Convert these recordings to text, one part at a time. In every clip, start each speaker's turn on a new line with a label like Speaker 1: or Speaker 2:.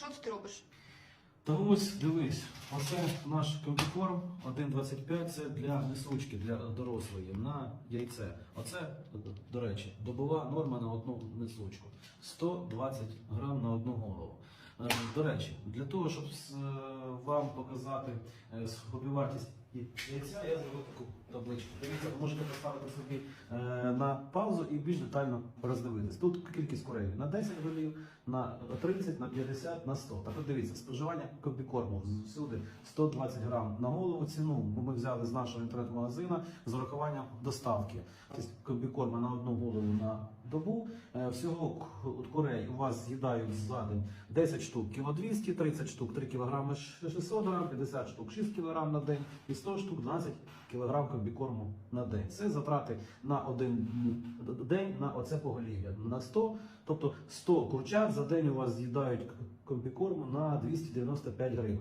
Speaker 1: Що ти робиш?
Speaker 2: Та ось дивись, оце наш комбікорм 1,25 це для несучки, для дорослої на яйце. Оце, до речі, добова норма на одну несучку. 120 грам на одну голову. Е, До речі, для того, щоб е, вам показати е, собівартість яйця, я зробив таку табличку. Дивіться, ви можете поставити собі е, на паузу і більш детально роздивитись. Тут кількість курей на 10 голів, на 30, на 50, на 100. Так от дивіться, споживання комбікорму всюди 120 грам на голову. Ціну ми взяли з нашого інтернет-магазину з урахуванням доставки. Тобто комбікорма на одну голову на добу. Е, Всього курей у вас з'їдають за день 10 штук кіло 200, 30 штук 3 кг 600 грам, 50 штук 6 кг на день і 100 штук 12 кг комбікорму на день. Це затрати на один день на оце поголів'я. На 100, тобто 100 курчат за день у вас з'їдають комбікорму на 295 гривень.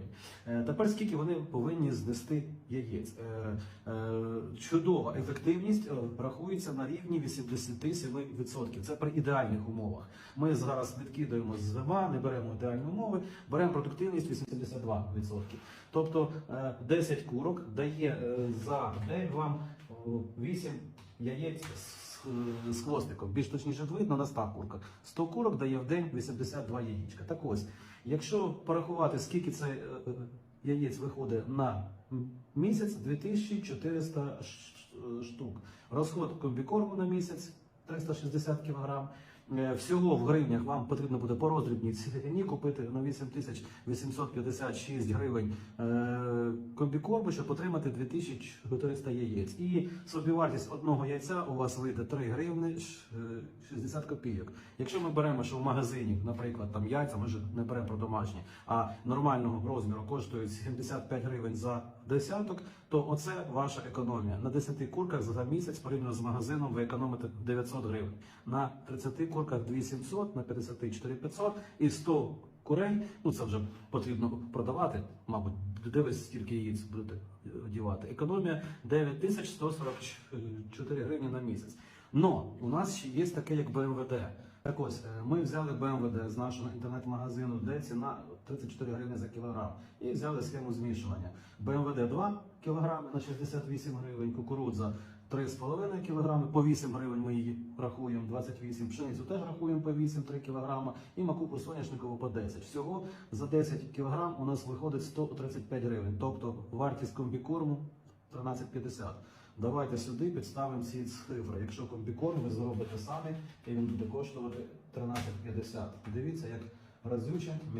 Speaker 2: Е, Тепер скільки вони повинні знести яєць? Е, е, Чудова ефективність рахується на рівні 87%. Це при ідеальних умовах. Ми зараз відкидаємо зима, не беремо ідеальні умови, беремо продуктивність 82%. Тобто е, 10 курок дає за день вам о, 8 яєць з, хвостиком. Більш точніше видно на 100 курках. 100 курок дає в день 82 яєчка. Так ось, якщо порахувати, скільки це е, е, яєць виходить на місяць, 2400 ш- штук. Розход комбікорму на місяць 360 кг. Всього в гривнях вам потрібно буде по роздрібній ціні купити на 8856 гривень е, комбікорму, щоб отримати 2400 яєць. І собівартість одного яйця у вас вийде 3 гривни ш- е, 60 копійок. Якщо ми беремо, що в магазині, наприклад, там яйця, ми ж не беремо про домашні, а нормального розміру коштують 75 гривень за десяток, то оце ваша економія. На 10 курках за місяць порівняно з магазином ви економите 900 гривень. На 30 курках 2700, на 50 4500 і 100 курей, ну це вже потрібно продавати, мабуть, дивись, скільки яєць будете одівати. Економія 9144 гривні на місяць. Но у нас ще є таке, як БМВД. Так ось, е, ми взяли БМВД з нашого інтернет-магазину, де ціна 34 гривні за кілограм, і взяли схему змішування. БМВД 2 кг на 68 гривень, кукурудза 3,5 кг, по 8 гривень ми її рахуємо, 28, пшеницю теж рахуємо по 8, 3 кг, і макупу соняшникову по 10. Всього за 10 кг у нас виходить 135 гривень, тобто вартість комбікорму 13,50. Давайте сюди підставимо ці цифри. Якщо комбікорм ви зробите самі, і він буде коштувати 13,50. Дивіться, як разюче міняє.